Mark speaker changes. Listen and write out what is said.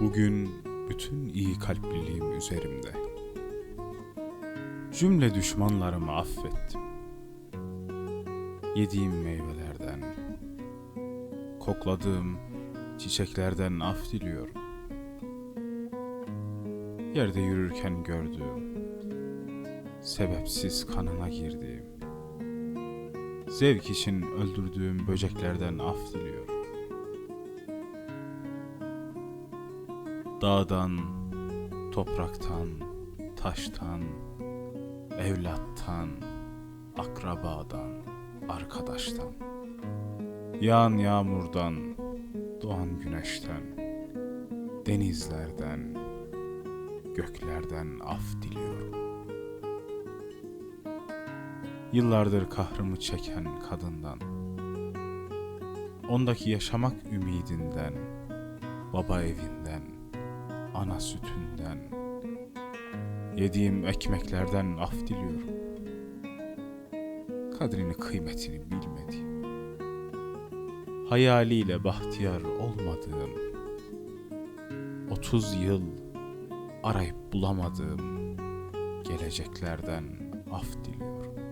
Speaker 1: Bugün bütün iyi kalpliliğim üzerimde. Cümle düşmanlarımı affettim. Yediğim meyvelerden, kokladığım çiçeklerden af diliyorum. Yerde yürürken gördüğüm, sebepsiz kanına girdiğim, zevk için öldürdüğüm böceklerden af diliyorum. Dağdan, topraktan, taştan, evlattan, akrabadan, arkadaştan, yağan yağmurdan, doğan güneşten, denizlerden, göklerden af diliyorum. Yıllardır kahrımı çeken kadından, ondaki yaşamak ümidinden, baba evinden, ana sütünden, yediğim ekmeklerden af diliyorum. Kadrini kıymetini bilmediğim, hayaliyle bahtiyar olmadığım, 30 yıl arayıp bulamadığım geleceklerden af diliyorum.